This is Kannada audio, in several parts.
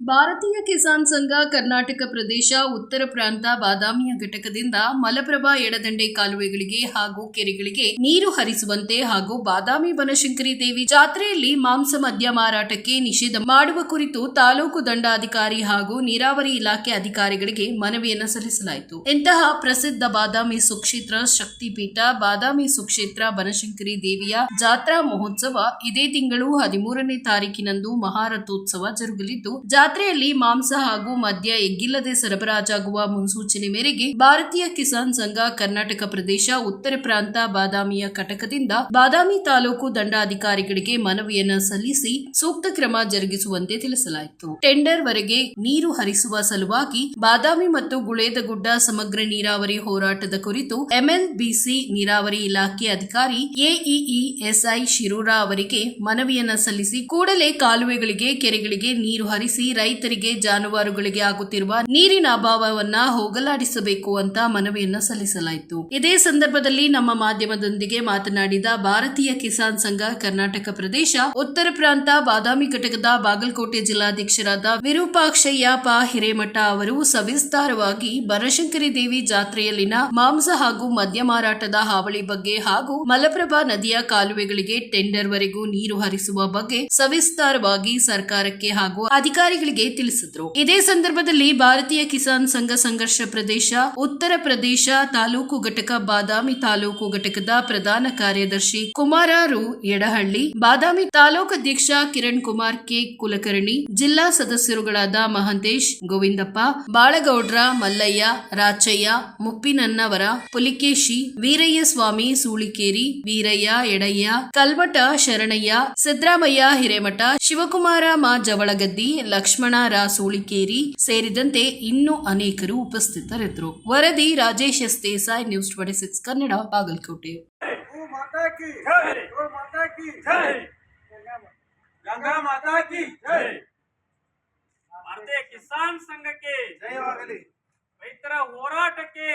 ಭಾರತೀಯ ಕಿಸಾನ್ ಸಂಘ, ಕರ್ನಾಟಕ ಪ್ರದೇಶ, ಉತ್ತರ ಪ್ರಾಂತ, ಬಾದಾಮಿಯ ಘಟಕದಿಂದ ಮಲಪ್ರಭಾ ಎಡದಂಡೆ ಕಾಲುವೆಗಳಿಗೆ ಹಾಗೂ ಕೆರೆಗಳಿಗೆ ನೀರು ಹರಿಸುವಂತೆ ಹಾಗೂ ಬಾದಾಮಿ ಬನಶಂಕರಿ ದೇವಿ ಜಾತ್ರೆಯಲ್ಲಿ ಮಾಂಸ ಮದ್ಯ ಮಾರಾಟಕ್ಕೆ ನಿಷೇಧ ಮಾಡುವ ಕುರಿತು ತಾಲೂಕು ದಂಡಾಧಿಕಾರಿ ಹಾಗೂ ನೀರಾವರಿ ಇಲಾಖೆ ಅಧಿಕಾರಿಗಳಿಗೆ ಮನವಿಯನ್ನು ಸಲ್ಲಿಸಲಾಯಿತು. ಇಂತಹ ಪ್ರಸಿದ್ಧ ಬಾದಾಮಿ ಸುಕ್ಷೇತ್ರ ಶಕ್ತಿಪೀಠ, ಬಾದಾಮಿ ಸುಕ್ಷೇತ್ರ ಬನಶಂಕರಿ ದೇವಿಯ ಜಾತ್ರಾ ಮಹೋತ್ಸವ ಇದೇ ತಿಂಗಳು ಹದಿಮೂರನೇ ತಾರೀಕಿನಂದು ಮಹಾರಥೋತ್ಸವ ಜರುಗಲಿದ್ದು ಜಾತ್ರೆಯಲ್ಲಿ ಮಾಂಸ ಹಾಗೂ ಮದ್ಯ ಎಗ್ಗಿಲ್ಲದೆ ಸರಬರಾಜಾಗುವ ಮುನ್ಸೂಚನೆ ಮೇರೆಗೆ ಭಾರತೀಯ ಕಿಸಾನ್ ಸಂಘ ಕರ್ನಾಟಕ ಪ್ರದೇಶ, ಉತ್ತರ ಪ್ರಾಂತ ಬಾದಾಮಿಯ ಘಟಕದಿಂದ ಬಾದಾಮಿ ತಾಲೂಕು ದಂಡಾಧಿಕಾರಿಗಳಿಗೆ ಮನವಿಯನ್ನ ಸಲ್ಲಿಸಿ ಸೂಕ್ತ ಕ್ರಮ ಜರುಗಿಸುವಂತೆ ತಿಳಿಸಲಾಯಿತು. ಟೆಂಡರ್ ವರೆಗೆ ನೀರು ಹರಿಸುವ ಸಲುವಾಗಿ ಬಾದಾಮಿ ಮತ್ತು ಗುಳೇದಗುಡ್ಡ ಸಮಗ್ರ ನೀರಾವರಿ ಹೋರಾಟದ ಕುರಿತು ಎಂಎಲ್ಬಿಸಿ ನೀರಾವರಿ ಇಲಾಖೆ ಅಧಿಕಾರಿ ಎಇಇ ಎಸ್ಐ ಶಿರೂರ ಅವರಿಗೆ ಮನವಿಯನ್ನ ಸಲ್ಲಿಸಿ ಕೂಡಲೇ ಕಾಲುವೆಗಳಿಗೆ, ಕೆರೆಗಳಿಗೆ ನೀರು ಹರಿಸಿ ರೈತರಿಗೆ, ಜಾನುವಾರುಗಳಿಗೆ ಆಗುತ್ತಿರುವ ನೀರಿನ ಅಭಾವವನ್ನ ಹೋಗಲಾಡಿಸಬೇಕು ಅಂತ ಮನವಿಯನ್ನ ಸಲ್ಲಿಸಲಾಯಿತು. ಇದೇ ಸಂದರ್ಭದಲ್ಲಿ ನಮ್ಮ ಮಾಧ್ಯಮದೊಂದಿಗೆ ಮಾತನಾಡಿದ ಭಾರತೀಯ ಕಿಸಾನ್ ಸಂಘ ಕರ್ನಾಟಕ ಪ್ರದೇಶ, ಉತ್ತರ ಪ್ರಾಂತ ಬಾದಾಮಿ ಘಟಕದ ಬಾಗಲಕೋಟೆ ಜಿಲ್ಲಾಧ್ಯಕ್ಷರಾದ ವಿರೂಪಾಕ್ಷಯ್ಯ ಪಾ. ಹಿರೇಮಠ ಅವರು ಸವಿಸ್ತಾರವಾಗಿ ಬನಶಂಕರಿ ದೇವಿ ಜಾತ್ರೆಯಲ್ಲಿನ ಮಾಂಸ ಹಾಗೂ ಮದ್ಯ ಮಾರಾಟದ ಹಾವಳಿ ಬಗ್ಗೆ ಹಾಗೂ ಮಲಪ್ರಭಾ ನದಿಯ ಕಾಲುವೆಗಳಿಗೆ ಟೆಂಡರ್ ವರೆಗೂ ನೀರು ಹರಿಸುವ ಬಗ್ಗೆ ಸವಿಸ್ತಾರವಾಗಿ ಸರ್ಕಾರಕ್ಕೆ ಹಾಗೂ ಅಧಿಕಾರಿಗಳಿಗೆ ತಿಳಿಸಿದ್ರು. ಇದೇ ಸಂದರ್ಭದಲ್ಲಿ ಭಾರತೀಯ ಕಿಸಾನ್ ಸಂಘ ಸಂಘರ್ಷ ಪ್ರದೇಶ, ಉತ್ತರ ಪ್ರದೇಶ ತಾಲೂಕು ಘಟಕ ಬಾದಾಮಿ ತಾಲೂಕು ಘಟಕದ ಪ್ರಧಾನ ಕಾರ್ಯದರ್ಶಿ ಕುಮಾರಾರು ಯಡಹಳ್ಳಿ, ಬಾದಾಮಿ ತಾಲೂಕು ಅಧ್ಯಕ್ಷ ಕಿರಣ್ ಕುಮಾರ್ ಕೆ ಕುಲಕರ್ಣಿ, ಜಿಲ್ಲಾ ಸದಸ್ಯರುಗಳಾದ ಮಹಂತೇಶ್ ಗೋವಿಂದಪ್ಪ, ಬಾಳಗೌಡ್ರ ಮಲ್ಲಯ್ಯ, ರಾಚಯ್ಯ ಮುಪ್ಪಿನನ್ನವರ, ಪುಲಿಕೇಶಿ ವೀರಯ್ಯ ಸ್ವಾಮಿ ಸೂಳಿಕೇರಿ, ವೀರಯ್ಯ ಎಡಯ್ಯ ಕಲ್ಮಠ ಶರಣಯ್ಯ, ಸಿದ್ದರಾಮಯ್ಯ ಹಿರೇಮಠ, ಶಿವಕುಮಾರ ಮಾ ಜವಳಗದ್ದಿ, ಲಕ್ಷ್ಮಣ ಲಕ್ಷ್ಮಣ ರಾಸು ಸೋಳಿಕೇರಿ ಸೇರಿದಂತೆ ಇನ್ನೂ ಅನೇಕರು ಉಪಸ್ಥಿತರಿದ್ದರು. ವರದಿ Rajesh S Desai news twenty six Kannada Bagalkot. Kisan ಸಂಘಕ್ಕೆ ರೈತರ ಹೋರಾಟಕ್ಕೆ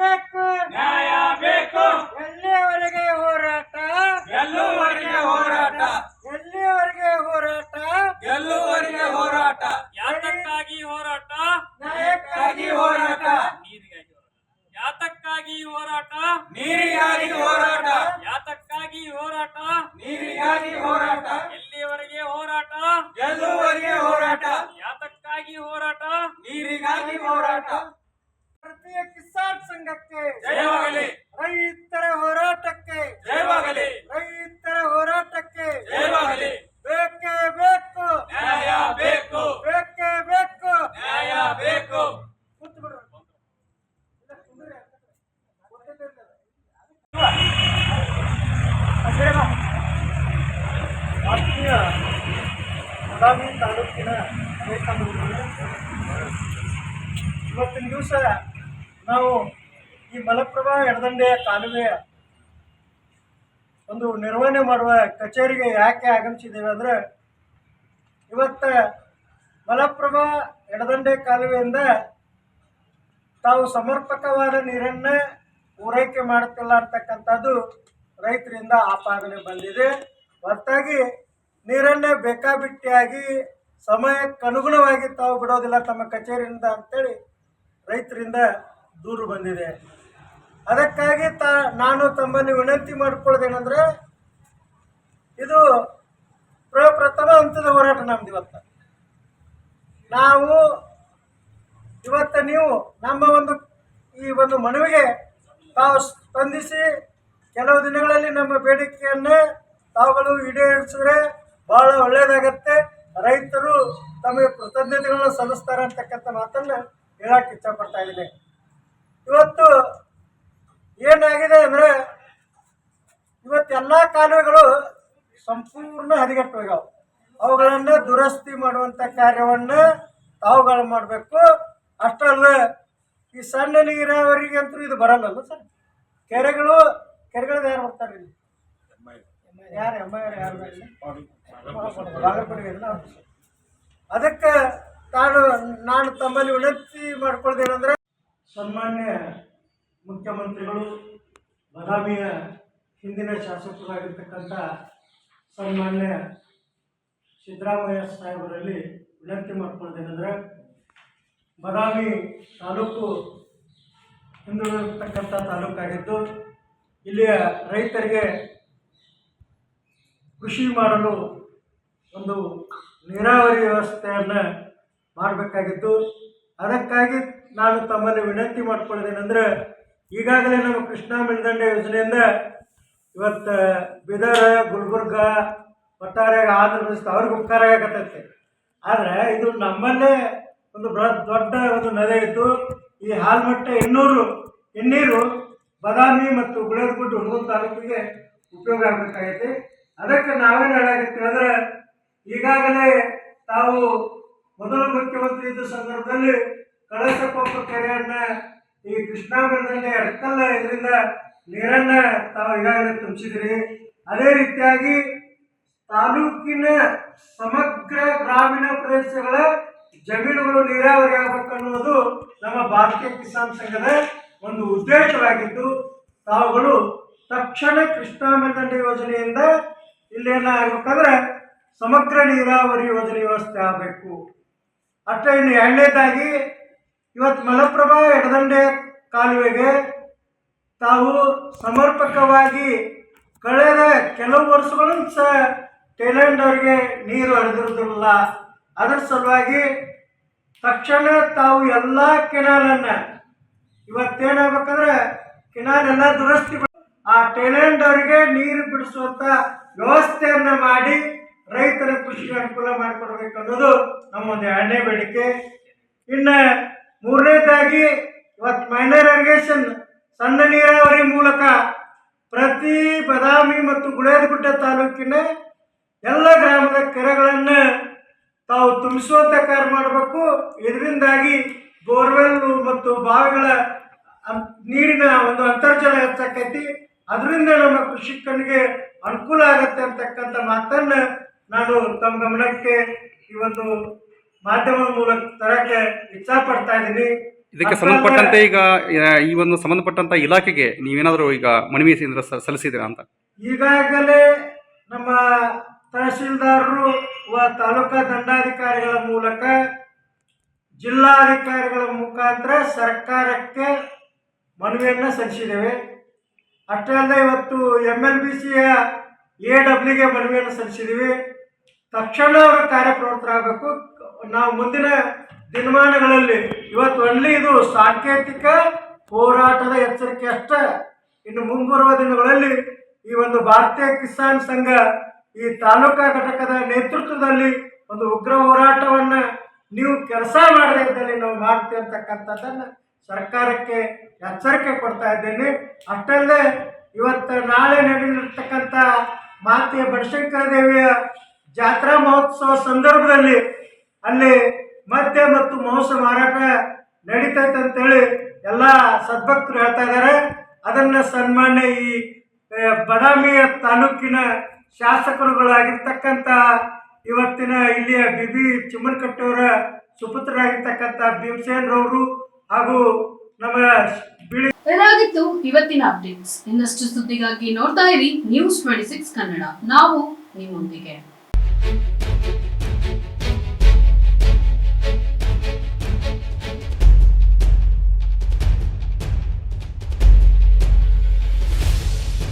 ಬೇಕು ನ್ಯಾಯ ಬೇಕು ಎಲ್ಲವರೆಗೆ ಹೋರಾಟ? ಎಲ್ಲವರೆಗೆ ಹೋರಾಟ? ಹೋರಾಟ? ಗೆಲ್ಲುವರಿಗೆ ಹೋರಾಟ. ಯಾತಕ್ಕಾಗಿ ಹೋರಾಟ? ನ್ಯಾಯಕ್ಕಾಗಿ ಹೋರಾಟ. ನೀರಿಗಾಗಿ ಹೋರಾಟ. ಯಾತಕ್ಕಾಗಿ ಹೋರಾಟ? ನೀರಿಗಾಗಿ ಹೋರಾಟ ಯಾತಕ್ಕಾಗಿ ಹೋರಾಟ ನೀರಿಗಾಗಿ ಹೋರಾಟ ಎಲ್ಲಿಯವರೆಗೆ ಹೋರಾಟ ಗೆಲ್ಲುವವರೆಗೆ ಹೋರಾಟ ಯಾತಕ್ಕಾಗಿ ಹೋರಾಟ ನೀರಿಗಾಗಿ ಹೋರಾಟ ಭಾರತೀಯ ಕಿಸಾನ್ ಸಂಘಕ್ಕೆ ಜಯವಾಗಲಿ ರೈತರ ಹೋರಾಟಕ್ಕೆ ಜಯವಾಗಲಿ ರೈತರ ಹೋರಾಟಕ್ಕೆ ಜಯವಾಗಲಿ ಬೇಕೇ ಬೇಕು ನ್ಯಾಯ ಬೇಕು ಬೇಕೇ ಬೇಕು ನ್ಯಾಯ ಬೇಕು ಕೂತು ಬಿಡ್ರಿ. ಇಲ್ಲ, ಕುಂದ್ರಿ. ಗೊತ್ತಿಲ್ಲ. ಆತ್ಮೀಯ ಬಾದಾಮಿ ತಾಲೂಕಿನ ರೈತಾಂಗಗಳು, ಇವತ್ತಿನ ದಿವಸ ನಾವು ಈ ಮಲಪ್ರಭಾ ಎಡದಂಡೆಯ ಕಾಲುವೆಯ ಒಂದು ನಿರ್ವಹಣೆ ಮಾಡುವ ಕಚೇರಿಗೆ ಯಾಕೆ ಆಗಮಿಸಿದ್ದೇವೆ ಅಂದರೆ, ಇವತ್ತ ಮಲಪ್ರಭಾ ಎಡದಂಡೆ ಕಾಲುವೆಯಿಂದ ತಾವು ಸಮರ್ಪಕವಾದ ನೀರನ್ನು ಪೂರೈಕೆ ಮಾಡುತ್ತಿಲ್ಲ ಅಂತಕ್ಕಂಥದ್ದು ರೈತರಿಂದ ಆಪಾದನೆ ಬಂದಿದೆ. ಹೊರತಾಗಿ ನೀರನ್ನೇ ಬೇಕಾಬಿಟ್ಟಿಯಾಗಿ ಸಮಯಕ್ಕನುಗುಣವಾಗಿ ತಾವು ಬಿಡೋದಿಲ್ಲ ತಮ್ಮ ಕಚೇರಿಯಿಂದ ಅಂತೇಳಿ ರೈತರಿಂದ ದೂರು ಬಂದಿದೆ. ಅದಕ್ಕಾಗಿ ತಾ, ನಾನು ತಮ್ಮಲ್ಲಿ ವಿನಂತಿ ಮಾಡ್ಕೊಳ್ಳೋದೇನೆಂದ್ರೆ, ಇದು ಪ್ರಪ್ರಥಮ ಹಂತದ ಹೋರಾಟ ನಮ್ದು ಇವತ್ತು. ನಾವು ಇವತ್ತು ನೀವು ನಮ್ಮ ಒಂದು, ಈ ಒಂದು ಮನವಿಗೆ ತಾವು ಸ್ಪಂದಿಸಿ ಕೆಲವು ದಿನಗಳಲ್ಲಿ ನಮ್ಮ ಬೇಡಿಕೆಯನ್ನು ತಾವುಗಳು ಈಡೇರಿಸಿದ್ರೆ ಬಹಳ ಒಳ್ಳೆಯದಾಗತ್ತೆ ರೈತರು ತಮಗೆ ಕೃತಜ್ಞತೆಗಳನ್ನ ಸಲ್ಲಿಸ್ತಾರೆ ಅಂತಕ್ಕಂಥ ಮಾತನ್ನು ಹೇಳಕ್ಕೆ ಇಷ್ಟಪಡ್ತಾ ಇದ್ದೀನಿ. ಇವತ್ತು ಏನಾಗಿದೆ ಅಂದರೆ ಇವತ್ತೆಲ್ಲ ಕಾಲುವೆಗಳು ಸಂಪೂರ್ಣ ಹದಿಗೆಟ್ಟೋಗ್ಯಾವೆ. ಹೋಗ್ಯಾವ ಅವುಗಳನ್ನು ದುರಸ್ತಿ ಮಾಡುವಂಥ ಕಾರ್ಯವನ್ನು ತಾವುಗಳು ಮಾಡಬೇಕು. ಅಷ್ಟಲ್ಲ ಈ ಸಣ್ಣ ನೀರಾವರಿಗೆ ಅಂತೂ ಇದು ಬರಲ್ಲಲ್ಲ ಸರ್? ಕೆರೆಗಳು ಕೆರೆಗಳು ಯಾರು ಬರ್ತಾರೆ ಇಲ್ಲಿ? ಯಾರು? ಎಮ್ಮ ಯಾರು? ಇಲ್ಲ? ಬಾಗಲಕೋಟೆ. ಅದಕ್ಕೆ ತಾನು ನಾನು ತಮ್ಮಲ್ಲಿ ವಿನಂತಿ ಮಾಡ್ಕೊಳ್ತೇನೆಂದ್ರೆ ಸನ್ಮಾನ್ಯ ಮುಖ್ಯಮಂತ್ರಿಗಳು, ಬದಾಮಿಯ ಹಿಂದಿನ ಶಾಸಕರಾಗಿರ್ತಕ್ಕಂಥ ಸನ್ಮಾನ್ಯ ಸಿದ್ದರಾಮಯ್ಯ ಸಾಹೇಬರಲ್ಲಿ ವಿನಂತಿ ಮಾಡ್ಕೊಳ್ತೇನೆಂದ್ರೆ ಬದಾಮಿ ತಾಲೂಕು ಹಿಂದುಳಿದಿರ್ತಕ್ಕಂಥ ತಾಲೂಕಾಗಿದ್ದು, ಇಲ್ಲಿಯ ರೈತರಿಗೆ ಕೃಷಿ ಮಾಡಲು ಒಂದು ನೀರಾವರಿ ವ್ಯವಸ್ಥೆಯನ್ನು ಮಾಡಬೇಕಾಗಿದ್ದು ಅದಕ್ಕಾಗಿ ನಾನು ತಮ್ಮಲ್ಲಿ ವಿನಂತಿ ಮಾಡ್ಕೊಳ್ಳೋದೇನೆಂದರೆ, ಈಗಾಗಲೇ ನಮ್ಮ ಕೃಷ್ಣಾ ಮೇಲ್ದಂಡೆ ಯೋಜನೆಯಿಂದ ಇವತ್ತು ಬೀದರ್, ಗುಲ್ಬರ್ಗ ಒಟ್ಟಾರೆ ಆಂಧ್ರ ಪ್ರದೇಶ ಅವ್ರಿಗೆ ಉಪಕಾರ ಆಗತ್ತೈತೆ ಆದರೆ ಇದು ನಮ್ಮಲ್ಲೇ ಒಂದು ಬೃಹತ್ ದೊಡ್ಡ ಒಂದು ನದಿ ಇದ್ದು ಈ ಹಾಲ್ಮಟ್ಟೆ ಇನ್ನೂರು ಹಿನ್ನೀರು ಬದಾಮಿ ಮತ್ತು ಗುಳೇದಗುಡ್ಡ ಹುಡುಗ ತಾಲೂಕಿಗೆ ಉಪಯೋಗ ಆಗಬೇಕಾಗೈತಿ. ಅದಕ್ಕೆ ನಾವೇನು ಹೇಳಾಗತ್ತೀವಿ ಅಂದ್ರೆ, ಈಗಾಗಲೇ ತಾವು ಮೊದಲು ಮುಖ್ಯಮಂತ್ರಿ ಇದ್ದ ಸಂದರ್ಭದಲ್ಲಿ ಕಳಸಕೊಪ್ಪ ಕೆರೆಯನ್ನ ಈ ಕೃಷ್ಣಾ ಬೆಳದಲ್ಲಿ ಎಡಕಲ್ಲ ಇದರಿಂದ ನೀರನ್ನ ತಾವು ಈಗಾಗಲೇ ತುಂಬಿಸಿದ್ರಿ. ಅದೇ ರೀತಿಯಾಗಿ ತಾಲೂಕಿನ ಸಮಗ್ರ ಗ್ರಾಮೀಣ ಪ್ರದೇಶಗಳ ಜಮೀನುಗಳು ನೀರಾವರಿ ಆಗಬೇಕು ಅನ್ನೋದು ನಮ್ಮ ಭಾರತೀಯ ಕಿಸಾನ್ ಸಂಘದ ಒಂದು ಉದ್ದೇಶವಾಗಿದ್ದು, ತಾವುಗಳು ತಕ್ಷಣ ಕೃಷ್ಣಾ ಮೇಲ್ದಂಡೆ ಯೋಜನೆಯಿಂದ ಇಲ್ಲಿ ಆಗ್ಬೇಕಂದ್ರೆ ಸಮಗ್ರ ನೀರಾವರಿ ಯೋಜನೆ ವ್ಯವಸ್ಥೆ ಆಗಬೇಕು. ಅಷ್ಟೇ ಇನ್ನು ಎರಡನೇದಾಗಿ ಇವತ್ತು ಮಲಪ್ರಭಾ ಎಡದಂಡೆ ಕಾಲುವೆಗೆ ತಾವು ಸಮರ್ಪಕವಾಗಿ ಕಳೆದ ಕೆಲವು ವರ್ಷಗಳು ಸಹ ಟೈಲೆಂಡ್ ಅವರಿಗೆ ನೀರು ಹರಿದಿರುವುದಿಲ್ಲ. ಅದರ ಸಲುವಾಗಿ ತಕ್ಷಣ ತಾವು ಎಲ್ಲ ಕೆನಾಲನ್ನು ಇವತ್ತೇನಾಗಬೇಕಂದ್ರೆ ಕೆನಾಲ್ ಎಲ್ಲ ದುರಸ್ತಿ ಆ ಟೈಲೆಂಡ್ ಅವರಿಗೆ ನೀರು ಬಿಡಿಸುವಂಥ ವ್ಯವಸ್ಥೆಯನ್ನು ಮಾಡಿ ರೈತರ ಕೃಷಿಗೆ ಅನುಕೂಲ ಮಾಡಿಕೊಡ್ಬೇಕು ಅನ್ನೋದು ನಮ್ಮ ಒಂದು ಎರಡನೇ ಬೇಡಿಕೆ. ಇನ್ನು ಮೂರನೇದಾಗಿ ಇವತ್ತು ಮೈನರ್ ಇರಿಗೇಷನ್ ಸಣ್ಣ ನೀರಾವರಿ ಮೂಲಕ ಪ್ರತಿ ಬದಾಮಿ ಮತ್ತು ಗುಳೇದಗುಡ್ಡ ತಾಲೂಕಿನ ಎಲ್ಲ ಗ್ರಾಮದ ಕೆರೆಗಳನ್ನು ತಾವು ತುಂಬಿಸುವಂತ ಕಾರ್ಯ ಮಾಡಬೇಕು. ಇದರಿಂದಾಗಿ ಬೋರ್ವೆಲ್ ಮತ್ತು ಬಾವಿಗಳ ನೀರಿನ ಒಂದು ಅಂತರ್ಜಲ ಹೆಚ್ಚಾಕೈತಿ. ಅದರಿಂದ ನಮ್ಮ ಕೃಷಿಕನಿಗೆ ಅನುಕೂಲ ಆಗತ್ತೆ ಅಂತಕ್ಕಂಥ ಮಾತನ್ನ ನಾನು ತಮ್ಮ ಗಮನಕ್ಕೆ ಈ ಒಂದು ಮಾಧ್ಯಮದ ಮೂಲಕ ತರಕ್ಕೆ ಇಚ್ಛಾಪಡ್ತಾ ಇದ್ದೀನಿ. ಇದಕ್ಕೆ ಸಂಬಂಧಪಟ್ಟಂತೆ ಈಗ ಈ ಒಂದು ಸಂಬಂಧಪಟ್ಟಂತ ಇಲಾಖೆಗೆ ನೀವೇನಾದರೂ ಈಗ ಮನವಿ ಸಲ್ಲಿಸಿದ್ರ- ಅಂತ? ಈಗಾಗಲೇ ನಮ್ಮ ತಹಸೀಲ್ದಾರರು ವ ತಾಲೂಕಾ ದಂಡಾಧಿಕಾರಿಗಳ ಮೂಲಕ ಜಿಲ್ಲಾಧಿಕಾರಿಗಳ ಮುಖಾಂತರ ಸರ್ಕಾರಕ್ಕೆ ಮನವಿಯನ್ನು ಸಲ್ಲಿಸಿದ್ದೇವೆ. ಅಷ್ಟೇ ಅಲ್ಲದೆ ಇವತ್ತು ಎಂ ಎಲ್ ಬಿ ಸಿಯ ಎ ಡಬ್ಲ್ಯೂಗೆ ಮನವಿಯನ್ನು ಸಲ್ಲಿಸಿದ್ದೀವಿ. ತಕ್ಷಣ ಅವರು ಕಾರ್ಯಪ್ರವೃತ್ತರಾಗಬೇಕು ನಾವು ಮುಂದಿನ ದಿನಮಾನಗಳಲ್ಲಿ ಇವತ್ತು ಒಳ್ಳೆ ಇದು ಸಾಂಕೇತಿಕ ಹೋರಾಟದ ಎಚ್ಚರಿಕೆ ಅಷ್ಟೇ. ಇನ್ನು ಮುಂಬರುವ ದಿನಗಳಲ್ಲಿ ಈ ಒಂದು ಭಾರತೀಯ ಕಿಸಾನ್ ಸಂಘ ಈ ತಾಲೂಕಾ ಘಟಕದ ನೇತೃತ್ವದಲ್ಲಿ ಒಂದು ಉಗ್ರ ಹೋರಾಟವನ್ನು ನೀವು ಕೆಲಸ ಮಾಡದೇ ಇದ್ದಲ್ಲಿ ನಾವು ಮಾಡ್ತೀವಿ ಅಂತಕ್ಕಂಥದ್ದನ್ನ ಸರ್ಕಾರಕ್ಕೆ ಎಚ್ಚರಿಕೆ ಕೊಡ್ತಾ ಇದ್ದೇನೆ. ಅಷ್ಟಲ್ಲದೆ ಇವತ್ತು ನಾಳೆ ನಡೆಯಲಿರ್ತಕ್ಕಂಥ ಮಾತೆಯ ಬನಶಂಕರ ದೇವಿಯ ಜಾತ್ರಾ ಮಹೋತ್ಸವ ಸಂದರ್ಭದಲ್ಲಿ ಅಲ್ಲಿ ಮದ್ಯ ಮತ್ತು ಮಾಂಸ ಮಾರಾಟ ನಡೀತೈತೆ ಅಂತೇಳಿ ಎಲ್ಲ ಸದ್ಭಕ್ತರು ಹೇಳ್ತಾ ಇದ್ದಾರೆ. ಅದನ್ನ ಸನ್ಮಾನ್ಯ ಈ ಬದಾಮಿಯ ತಾಲೂಕಿನ ಶಾಸಕರುಗಳಾಗಿರ್ತಕ್ಕಂಥ ಇವತ್ತಿನ ಇಲ್ಲಿಯ ಬಿ ಬಿ ಚಿಮ್ಮನಕಟ್ಟೆಯವರ ಸುಪುತ್ರರಾಗಿರ್ತಕ್ಕಂಥ ಭೀಮಸೇನ್ ರವರು ಹಾಗೂ ನಮ್ಮ ಬಿಳಿ ಇದಾಗಿತ್ತು ಇವತ್ತಿನ ಅಪ್ಡೇಟ್ಸ್ ಇನ್ನಷ್ಟು ಸುದ್ದಿಗಾಗಿ ನೋಡ್ತಾ ಇರಿ ನ್ಯೂಸ್ ಟ್ವೆಂಟಿ ಸಿಕ್ಸ್ ಕನ್ನಡ. ನಾವು ನಿಮ್ಮೊಂದಿಗೆ. Thank you.